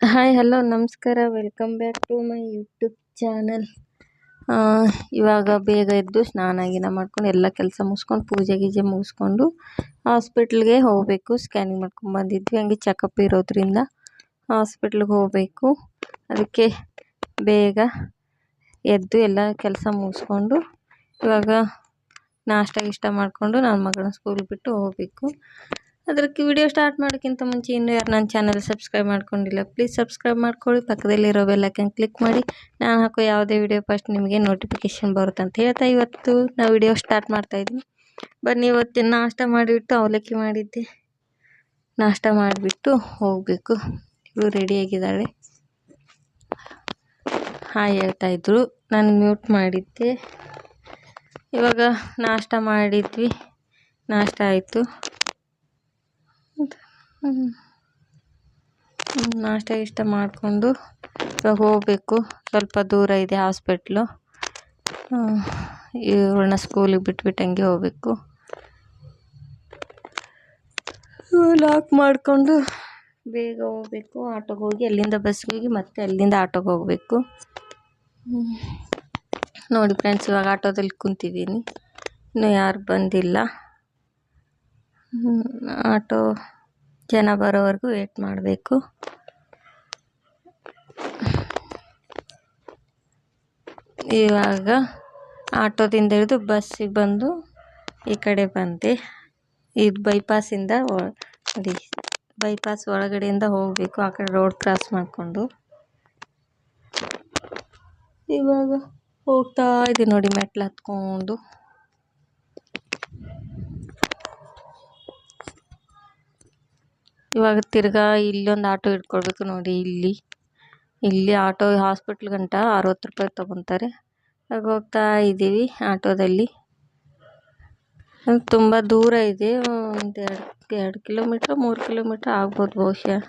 Hi hello ನಮಸ್ಕಾರ. Welcome back to my YouTube channel ಇವಾಗ ಬೇಗ ಎದ್ದು ಸ್ನಾನ ಗೀನ ಮಾಡ್ಕೊಂಡು ಎಲ್ಲ ಕೆಲಸ ಮುಗಿಸ್ಕೊಂಡು, ಪೂಜೆ ಗೀಜೆ ಮುಗಿಸ್ಕೊಂಡು ಹಾಸ್ಪಿಟ್ಲ್ಗೆ ಹೋಗಬೇಕು. ಸ್ಕ್ಯಾನಿಂಗ್ ಮಾಡ್ಕೊಂಡು ಬಂದಿದ್ವಿ. ಹಂಗೆ ಚೆಕಪ್ ಇರೋದ್ರಿಂದ ಹಾಸ್ಪಿಟ್ಲ್ಗೆ ಹೋಗಬೇಕು. ಅದಕ್ಕೆ ಬೇಗ ಎದ್ದು ಎಲ್ಲ ಕೆಲಸ ಮುಗಿಸ್ಕೊಂಡು ಇವಾಗ ನಾಷ್ಟ ಗಿಷ್ಟ ಮಾಡಿಕೊಂಡು ನನ್ನ ಮಗಳನ್ನ ಸ್ಕೂಲ್ ಬಿಟ್ಟು ಹೋಗಬೇಕು. ಅದಕ್ಕೆ ವಿಡಿಯೋ ಸ್ಟಾರ್ಟ್ ಮಾಡೋಕ್ಕಿಂತ ಮುಂಚೆ ಇನ್ನೂ ಯಾರು ನನ್ನ ಚಾನಲ್ ಸಬ್ಸ್ಕ್ರೈಬ್ ಮಾಡ್ಕೊಂಡಿಲ್ಲ ಪ್ಲೀಸ್ ಸಬ್ಸ್ಕ್ರೈಬ್ ಮಾಡ್ಕೊಳ್ಳಿ. ಪಕ್ಕದಲ್ಲಿರೋ ಬೆಲ್ಲೈಕನ್ ಕ್ಲಿಕ್ ಮಾಡಿ. ನಾನು ಹಾಕೋ ಯಾವುದೇ ವಿಡಿಯೋ ಫಸ್ಟ್ ನಿಮಗೆ ನೋಟಿಫಿಕೇಶನ್ ಬರುತ್ತೆ ಅಂತ ಹೇಳ್ತಾ ಇವತ್ತು ನಾವು ವಿಡಿಯೋ ಸ್ಟಾರ್ಟ್ ಮಾಡ್ತಾಯಿದ್ವಿ ಬನ್ನಿ ಇವತ್ತು ನಾಷ್ಟ ಮಾಡಿಬಿಟ್ಟು ಅವಲಕ್ಕಿ ಮಾಡಿದ್ದೆ. ನಾಷ್ಟ ಮಾಡಿಬಿಟ್ಟು ಹೋಗಬೇಕು. ಇವರು ರೆಡಿಯಾಗಿದ್ದಾಳೆ ಹಾಯ್ ಹೇಳ್ತಾಯಿದ್ರು ನಾನು ಮ್ಯೂಟ್ ಮಾಡಿದ್ದೆ. ಇವಾಗ ನಾಷ್ಟ ಮಾಡಿದ್ವಿ. ನಾಷ್ಟ ಆಯಿತು. ನಾಷ್ಟ ಗೀಷ್ಟ ಮಾಡಿಕೊಂಡು ಇವಾಗ ಹೋಗಬೇಕು. ಸ್ವಲ್ಪ ದೂರ ಇದೆ ಹಾಸ್ಪೆಟ್ಲು. ಇವ್ರನ್ನ ಸ್ಕೂಲಿಗೆ ಬಿಟ್ಬಿಟ್ಟು ಹಂಗೆ ಹೋಗಬೇಕು. ಲಾಕ್ ಮಾಡಿಕೊಂಡು ಬೇಗ ಹೋಗಬೇಕು. ಆಟೋಗೆ ಹೋಗಿ ಅಲ್ಲಿಂದ ಬಸ್ಗೆ ಹೋಗಿ ಮತ್ತೆ ಅಲ್ಲಿಂದ ಆಟೋಗೆ ಹೋಗಬೇಕು. ನೋಡಿ ಫ್ರೆಂಡ್ಸ್ ಇವಾಗ ಆಟೋದಲ್ಲಿ ಕುಂತಿದ್ದೀನಿ. ಇನ್ನೂ ಯಾರು ಬಂದಿಲ್ಲ. ಆಟೋ ಜನ ಬರೋವರೆಗೂ ವೇಟ್ ಮಾಡಬೇಕು. ಇವಾಗ ಆಟೋದಿಂದ ಹಿಡಿದು ಬಸ್ಸಿಗೆ ಬಂದು ಈ ಕಡೆ ಬಂದೆ. ಇದು ಬೈಪಾಸಿಂದ ನೋಡಿ ಬೈಪಾಸ್ ಒಳಗಡೆಯಿಂದ ಹೋಗಬೇಕು, ಆ ಕಡೆ ರೋಡ್ ಕ್ರಾಸ್ ಮಾಡಿಕೊಂಡು. ಇವಾಗ ಹೋಗ್ತಾ ಇದ್ದೀನಿ ನೋಡಿ ಮೆಟ್ಲು ಹತ್ಕೊಂಡು. ಇವಾಗ ತಿರ್ಗಾ ಇಲ್ಲೊಂದು ಆಟೋ ಹಿಡ್ಕೊಳ್ಬೇಕು ನೋಡಿ ಇಲ್ಲಿ. ಇಲ್ಲಿ ಆಟೋ ಹಾಸ್ಪಿಟ್ಲ್ ಗಂಟ ಅರವತ್ತು ರೂಪಾಯಿ ತೊಗೊತಾರೆ. ಇವಾಗ ಹೋಗ್ತಾ ಇದ್ದೀವಿ ಆಟೋದಲ್ಲಿ. ತುಂಬ ದೂರ ಇದೆ, ಒಂದು ಎರಡು ಎರಡು ಕಿಲೋಮೀಟ್ರ್, ಮೂರು ಕಿಲೋಮೀಟ್ರ್ ಆಗ್ಬೋದು ಬಹುಶಃ.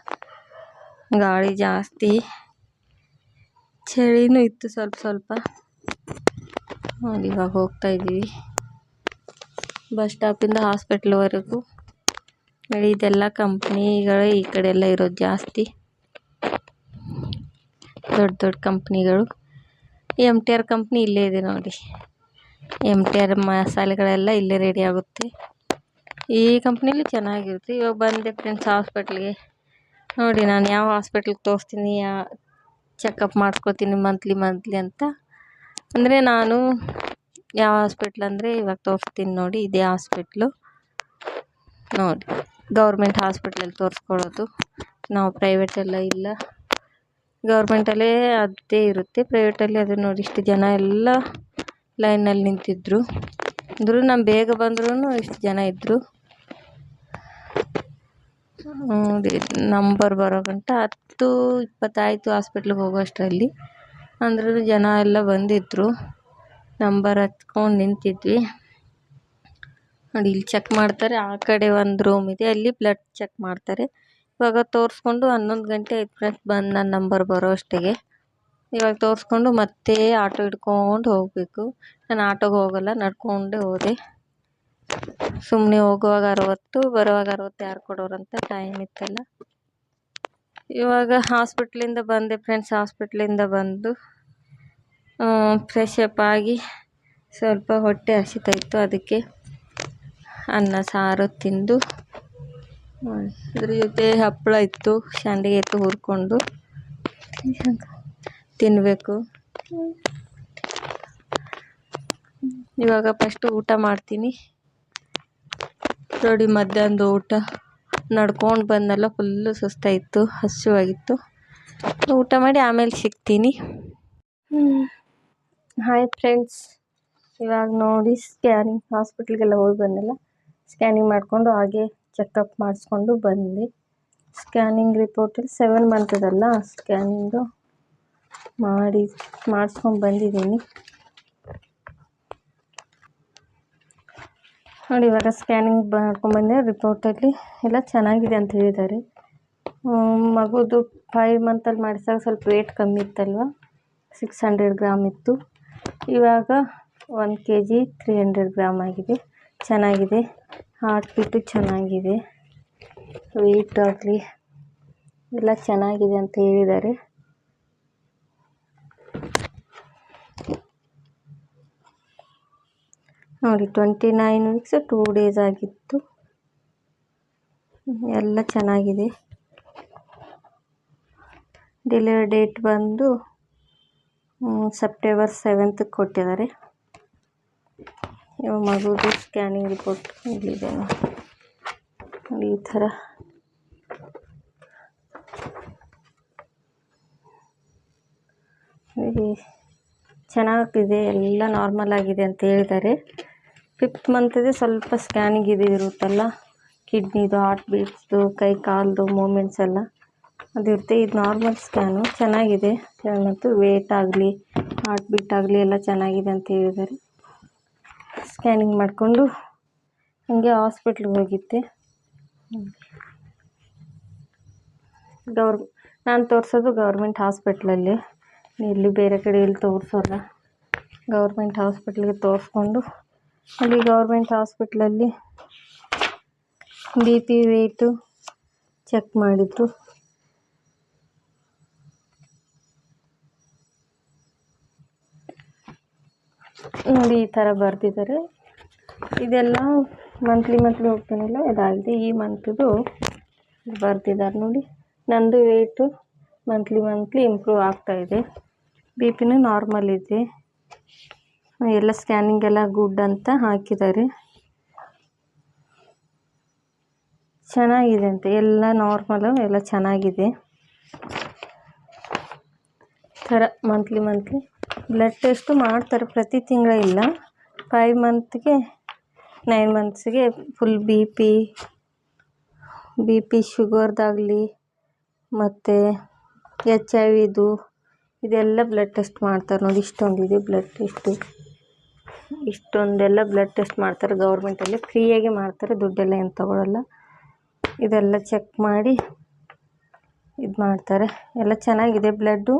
ಗಾಳಿ ಜಾಸ್ತಿ. ಚಳಿನೂ ಇತ್ತು ಸ್ವಲ್ಪ ಸ್ವಲ್ಪ. ಇವಾಗ ಹೋಗ್ತಾ ಇದ್ದೀವಿ ಬಸ್ ಸ್ಟಾಪಿಂದ ಹಾಸ್ಪಿಟ್ಲ್ವರೆಗೂ. ಇದೆಲ್ಲ ಕಂಪ್ನಿಗಳು ಈ ಕಡೆ ಎಲ್ಲ ಇರೋದು ಜಾಸ್ತಿ. ದೊಡ್ಡ ದೊಡ್ಡ ಕಂಪ್ನಿಗಳು. ಎಂ ಟಿ ಆರ್ ಕಂಪ್ನಿ ಇಲ್ಲೇ ಇದೆ ನೋಡಿ. ಎಂ ಟಿ ಆರ್ ಮಸಾಲೆಗಳೆಲ್ಲ ಇಲ್ಲೇ ರೆಡಿ ಆಗುತ್ತೆ. ಈ ಕಂಪ್ನಿಲಿ ಚೆನ್ನಾಗಿರುತ್ತೆ. ಇವಾಗ ಬಂದೆ ಫ್ರೆಂಡ್ಸ್ ಹಾಸ್ಪಿಟ್ಲಿಗೆ ನೋಡಿ ನಾನು ಯಾವ ಹಾಸ್ಪಿಟ್ಲಿಗೆ ತೋರಿಸ್ತೀನಿ, ಯಾ ಚೆಕಪ್ ಮಾಡಿಸ್ಕೊತೀನಿ ಮಂತ್ಲಿ ಮಂತ್ಲಿ ಅಂತ. ಅಂದರೆ ನಾನು ಯಾವ ಹಾಸ್ಪಿಟ್ಲ್ ಅಂದರೆ ಇವಾಗ ತೋರಿಸ್ತೀನಿ ನೋಡಿ, ಇದೇ ಹಾಸ್ಪಿಟ್ಲು ನೋಡಿ. ಗೌರ್ಮೆಂಟ್ ಹಾಸ್ಪಿಟ್ಲಲ್ಲಿ ತೋರಿಸ್ಕೊಳ್ಳೋದು ನಾವು ಪ್ರೈವೇಟೆಲ್ಲ ಇಲ್ಲ. ಗೌರ್ಮೆಂಟಲ್ಲೇ ಅದೇ ಇರುತ್ತೆ. ಪ್ರೈವೇಟಲ್ಲಿ ಅದು ನೋಡಿ ಇಷ್ಟು ಜನ ಎಲ್ಲ ಲೈನಲ್ಲಿ ನಿಂತಿದ್ದರು ಅಂದರೂ ನಾನು ಬೇಗ ಬಂದ್ರೂ ಇಷ್ಟು ಜನ ಇದ್ದರು ನಂಬರ್ ಬರೋ ಗಂಟ ಹತ್ತು, ಇಪ್ಪತ್ತಾಯಿತು ಹಾಸ್ಪಿಟ್ಲಿಗೆ ಹೋಗೋ ಅಷ್ಟರಲ್ಲಿ ಅಂದ್ರೂ ಜನ ಎಲ್ಲ ಬಂದಿದ್ದರು ನಂಬರ್ ಹತ್ಕೊಂಡು ನಿಂತಿದ್ವಿ. ನೋಡಿ, ಇಲ್ಲಿ ಚೆಕ್ ಮಾಡ್ತಾರೆ. ಆ ಕಡೆ ಒಂದು ರೂಮ್ ಇದೆ. ಅಲ್ಲಿ ಬ್ಲಡ್ ಚೆಕ್ ಮಾಡ್ತಾರೆ. ಇವಾಗ ತೋರಿಸ್ಕೊಂಡು ಹನ್ನೊಂದು ಗಂಟೆ ಆಯ್ತು ಫ್ರೆಂಡ್ಸ್ ಬಂದು ನನ್ನ ನಂಬರ್ ಬರೋ ಅಷ್ಟಿಗೆ. ಇವಾಗ ತೋರಿಸ್ಕೊಂಡು ಮತ್ತೆ ಆಟೋ ಹಿಡ್ಕೊಂಡು ಹೋಗಬೇಕು. ನಾನು ಆಟೋಗೆ ಹೋಗಲ್ಲ, ನಡ್ಕೊಂಡೇ ಹೋದೆ. ಸುಮ್ಮನೆ ಹೋಗುವಾಗ ಅರವತ್ತು, ಬರುವಾಗ ಅರವತ್ತು ಯಾರು ಕೊಡೋರಂತ ಟೈಮ್ ಇತ್ತಲ್ಲ. ಇವಾಗ ಹಾಸ್ಪಿಟ್ಲಿಂದ ಬಂದೆ ಫ್ರೆಂಡ್ಸ್ ಹಾಸ್ಪಿಟ್ಲಿಂದ ಬಂದು ಫ್ರೆಶ್ ಅಪ್ ಆಗಿ ಸ್ವಲ್ಪ ಹೊಟ್ಟೆ ಹಸಿತಾಯಿತ್ತು ಅದಕ್ಕೆ. ಅನ್ನ, ಸಾರು ತಿಂದು ಇದ್ರ ಜೊತೆ ಹಪ್ಪಳ ಇತ್ತು ಸಂಡಿಗೆ ಇತ್ತು ಹುರ್ಕೊಂಡು ತಿನ್ನಬೇಕು ಇವಾಗ ಫಸ್ಟು ಊಟ ಮಾಡ್ತೀನಿ. ನೋಡಿ, ಮಧ್ಯಾಹ್ನದ ಊಟ ನಡ್ಕೊಂಡು ಬಂದಲ್ಲ ಫುಲ್ಲು ಸುಸ್ತಾಯಿತ್ತು ಹಸಿವಾಗಿತ್ತು. ಊಟ ಮಾಡಿ ಆಮೇಲೆ ಸಿಗ್ತೀನಿ. ಹಾಯ್ ಫ್ರೆಂಡ್ಸ್ ಇವಾಗ ನೋಡಿ ಸ್ಕ್ಯಾನಿಂಗ್ ಹಾಸ್ಪಿಟ್ಲಿಗೆಲ್ಲ ಹೋಗಿ ಬಂದೆಲ್ಲ. ಸ್ಕ್ಯಾನಿಂಗ್ ಮಾಡಿಕೊಂಡು ಹಾಗೆ ಚೆಕಪ್ ಮಾಡಿಸ್ಕೊಂಡು ಬಂದೆ ಸ್ಕ್ಯಾನಿಂಗ್ ರಿಪೋರ್ಟಲ್ಲಿ ಸೆವೆನ್ ಮಂತದಲ್ಲ ಸ್ಕ್ಯಾನಿಂಗು ಮಾಡಿ, ಮಾಡಿಸ್ಕೊಂಡು ಬಂದಿದ್ದೀನಿ. ನೋಡಿ, ಇವಾಗ ಸ್ಕ್ಯಾನಿಂಗ್ ಮಾಡ್ಕೊಂಡ್ಬಂದೆ ರಿಪೋರ್ಟಲ್ಲಿ ಎಲ್ಲ ಚೆನ್ನಾಗಿದೆ ಅಂತ ಹೇಳಿದ್ದಾರೆ. ಮಗುದು ಫೈವ್ ಮಂತಲ್ಲಿ ಮಾಡಿಸಿದಾಗ ಸ್ವಲ್ಪ ವೇಟ್ ಕಮ್ಮಿ ಇತ್ತಲ್ವ? ಸಿಕ್ಸ್ ಹಂಡ್ರೆಡ್ ಗ್ರಾಮ್ ಇತ್ತು. ಇವಾಗ one K G three hundred gram ಆಗಿದೆ. ಚೆನ್ನಾಗಿದೆ. ಹಾರ್ಟ್ ಬೀಟು ಚೆನ್ನಾಗಿದೆ. ವೆಯ್ಟ್ ಆಗಲಿ ಎಲ್ಲ ಚೆನ್ನಾಗಿದೆ ಅಂತ ಹೇಳಿದ್ದಾರೆ. ನೋಡಿ twenty nine weeks two days ಆಗಿತ್ತು. ಎಲ್ಲ ಚೆನ್ನಾಗಿದೆ. ಡೆಲಿವರಿ ಡೇಟ್ ಬಂದು ಸೆಪ್ಟೆಂಬರ್ ಸೆವೆಂತ್ ಕೊಟ್ಟಿದ್ದಾರೆ. ಇವಾಗ ಮಗುದು ಸ್ಕ್ಯಾನಿಂಗ್ ರಿಪೋರ್ಟ್ ಇಲ್ಲಿದೆ ನೋಡಿ ಈ ಥರ. ಚೆನ್ನಾಗಿದೆ ಎಲ್ಲ ನಾರ್ಮಲ್ ಆಗಿದೆ ಅಂತ ಹೇಳಿದ್ದಾರೆ. ಫಿಫ್ತ್ ಮಂತದೇ ಸ್ವಲ್ಪ ಸ್ಕ್ಯಾನಿಂಗ್ ಇದು ಇರುತ್ತಲ್ಲ ಕಿಡ್ನಿದು ಹಾರ್ಟ್ ಬೀಟ್ಸ್ದು ಕೈ ಕಾಲ್ದು ಮೂಮೆಂಟ್ಸ್ ಎಲ್ಲ. ಅದು ಇರುತ್ತೆ, ಇದು ನಾರ್ಮಲ್ ಸ್ಕ್ಯಾನು ಚೆನ್ನಾಗಿದೆ. ಮತ್ತು ವೇಟ್ ಆಗಲಿ ಹಾರ್ಟ್ ಬೀಟ್ ಆಗಲಿ ಎಲ್ಲ ಚೆನ್ನಾಗಿದೆ ಅಂತ ಹೇಳಿದ್ದಾರೆ. ಸ್ಕ್ಯಾನಿಂಗ್ ಮಾಡಿಕೊಂಡು ಹಂಗೆ ಹಾಸ್ಪಿಟ್ಲಿಗೆ ಹೋಗಿದ್ದೆ. ಗೌರ್, ನಾನು ತೋರಿಸೋದು ಗೌರ್ಮೆಂಟ್ ಹಾಸ್ಪಿಟ್ಲಲ್ಲಿ. ಇಲ್ಲಿ ಬೇರೆ ಕಡೆ ಇಲ್ಲಿ ತೋರಿಸೋಲ್ಲ. ಗೌರ್ಮೆಂಟ್ ಹಾಸ್ಪಿಟ್ಲಿಗೆ ತೋರಿಸ್ಕೊಂಡು ಅಲ್ಲಿ ಗೌರ್ಮೆಂಟ್ ಹಾಸ್ಪಿಟ್ಲಲ್ಲಿ ಬಿ ಪಿ ವೇಟು ಚೆಕ್ ಮಾಡಿದ್ರು. ನೋಡಿ ಈ ಥರ ಬರೆದಿದ್ದಾರೆ. ಇದೆಲ್ಲ ಮಂತ್ಲಿ ಮಂತ್ಲಿ ಹೋಗ್ತಾನಲ್ಲ, ಇದಾಗಿದೆ. ಈ ಮಂತ್ದು ಬರ್ತಿದ್ದಾರೆ ನೋಡಿ. ನಂದು ವೇಟು ಮಂತ್ಲಿ ಮಂತ್ಲಿ ಇಂಪ್ರೂವ್ ಆಗ್ತಾಯಿದೆ ಬಿ ಪಿನೂ ನಾರ್ಮಲ್ ಇದೆ. ಎಲ್ಲ ಸ್ಕ್ಯಾನಿಂಗ್ ಎಲ್ಲ ಗುಡ್ ಅಂತ ಹಾಕಿದ್ದಾರೆ. ಚೆನ್ನಾಗಿದೆ ಅಂತ, ಎಲ್ಲ ನಾರ್ಮಲು ಎಲ್ಲ ಚೆನ್ನಾಗಿದೆ. ಥರ ಮಂತ್ಲಿ ಮಂತ್ಲಿ ಬ್ಲಡ್ ಟೆಸ್ಟು ಮಾಡ್ತಾರೆ ಪ್ರತಿ ತಿಂಗಳು ಇಲ್ಲ. ಫೈವ್ ಮಂತ್ಗೆ nine ಮಂತ್ಸ್ಗೆ full B P B P ಶುಗರ್ದಾಗಲಿ ಮತ್ತು ಎಚ್ ಐ ವಿದು ಇದೆಲ್ಲ ಬ್ಲಡ್ ಟೆಸ್ಟ್ ಮಾಡ್ತಾರೆ ನೋಡಿ ಇಷ್ಟೊಂದಿದೆ ಬ್ಲಡ್ ಟೆಸ್ಟು ಇಷ್ಟೊಂದೆಲ್ಲ ಬ್ಲಡ್ ಟೆಸ್ಟ್ ಮಾಡ್ತಾರೆ ಗೌರ್ಮೆಂಟಲ್ಲಿ ಫ್ರೀಯಾಗಿ ಮಾಡ್ತಾರೆ, ದುಡ್ಡೆಲ್ಲ ಏನು ತಗೊಳ್ಳಲ್ಲ ಇದೆಲ್ಲ ಚೆಕ್ ಮಾಡಿ ಇದು ಮಾಡ್ತಾರೆ. ಎಲ್ಲ ಚೆನ್ನಾಗಿದೆ ಬ್ಲಡ್ಡು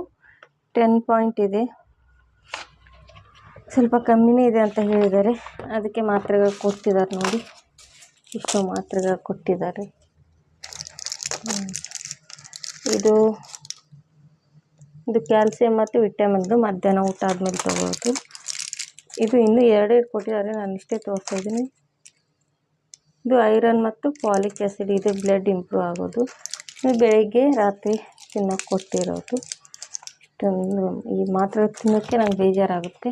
ಟೆನ್ ಪಾಯಿಂಟ್ ಇದೆ. ಸ್ವಲ್ಪ ಕಮ್ಮಿನೇ ಇದೆ ಅಂತ ಹೇಳಿದ್ದಾರೆ. ಅದಕ್ಕೆ ಮಾತ್ರೆಗಳು ಕೊಟ್ಟಿದ್ದಾರೆ ನೋಡಿ. ಇಷ್ಟು ಮಾತ್ರೆಗಳು ಕೊಟ್ಟಿದ್ದಾರೆ. ಇದು ಇದು ಕ್ಯಾಲ್ಸಿಯಂ ಮತ್ತು ವಿಟಮಿನ್ದು ಮಧ್ಯಾಹ್ನ ಊಟ ಆದಮೇಲೆ ತೊಗೊಳೋದು ಇದು ಇನ್ನೂ ಎರಡೆರಡು ಕೊಟ್ಟಿದ್ದಾರೆ. ನಾನು ಇಷ್ಟೇ ತೋರಿಸ್ತಾ ಇದ್ದೀನಿ. ಇದು ಐರನ್ ಮತ್ತು ಪಾಲಿಕ್ ಆ್ಯಸಿಡ್ ಇದು ಬ್ಲಡ್ ಇಂಪ್ರೂವ್ ಆಗೋದು. ಇದು ಬೆಳಿಗ್ಗೆ ರಾತ್ರಿ ತಿನ್ನೋಕೆ ಕೊಟ್ಟಿರೋದು. ಇಷ್ಟೊಂದು ಈ ಮಾತ್ರೆ ತಿನ್ನೋಕ್ಕೆ ನಂಗೆ ಬೇಜಾರಾಗುತ್ತೆ.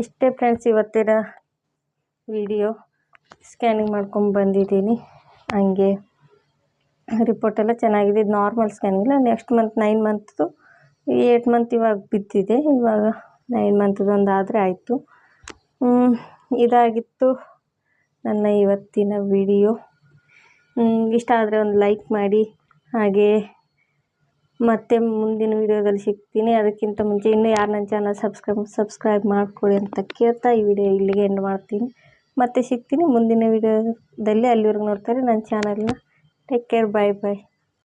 ಇಷ್ಟೇ ಫ್ರೆಂಡ್ಸ್ ಇವತ್ತಿನ ವಿಡಿಯೋ ಸ್ಕ್ಯಾನಿಂಗ್ ಮಾಡ್ಕೊಂಡು ಬಂದಿದ್ದೀನಿ. ಹಂಗೆ ರಿಪೋರ್ಟೆಲ್ಲ ಚೆನ್ನಾಗಿದೆ. ಇದು ನಾರ್ಮಲ್ ಸ್ಕ್ಯಾನಿಂಗ್ ಇಲ್ಲ. ನೆಕ್ಸ್ಟ್ ಮಂತ್ ನೈನ್ ಮಂತ್ದು ಏಯ್ಟ್ ಮಂತ್ ಇವಾಗ ಬಿದ್ದಿದೆ. ಇವಾಗ ನೈನ್ ಮಂತ್ದು ಒಂದು ಆದರೆ ಆಯಿತು. ಇದಾಗಿತ್ತು ನನ್ನ ಇವತ್ತಿನ ವಿಡಿಯೋ ಇಷ್ಟ ಆದರೆ ಒಂದು ಲೈಕ್ ಮಾಡಿ. ಹಾಗೆ ಮತ್ತೆ ಮುಂದಿನ ವೀಡಿಯೋದಲ್ಲಿ ಸಿಗ್ತೀನಿ. ಅದಕ್ಕಿಂತ ಮುಂಚೆ ಇನ್ನೂ ಯಾರು ನನ್ನ ಚಾನಲ್ ಸಬ್ಸ್ಕ್ರೈಬ್ ಸಬ್ಸ್ಕ್ರೈಬ್ ಮಾಡಿಕೊಡಿ ಅಂತ ಕೇಳ್ತಾ ಈ ವಿಡಿಯೋ ಇಲ್ಲಿಗೆ ಎಂಡ್ ಮಾಡ್ತೀನಿ. ಮತ್ತೆ ಸಿಗ್ತೀನಿ ಮುಂದಿನ ವೀಡಿಯೋದಲ್ಲಿ. ಅಲ್ಲಿವರೆಗೂ ನೋಡ್ತಾರೆ ನನ್ನ ಚಾನಲ್ನ ಟೇಕ್ ಕೇರ್ ಬಾಯ್ ಬಾಯ್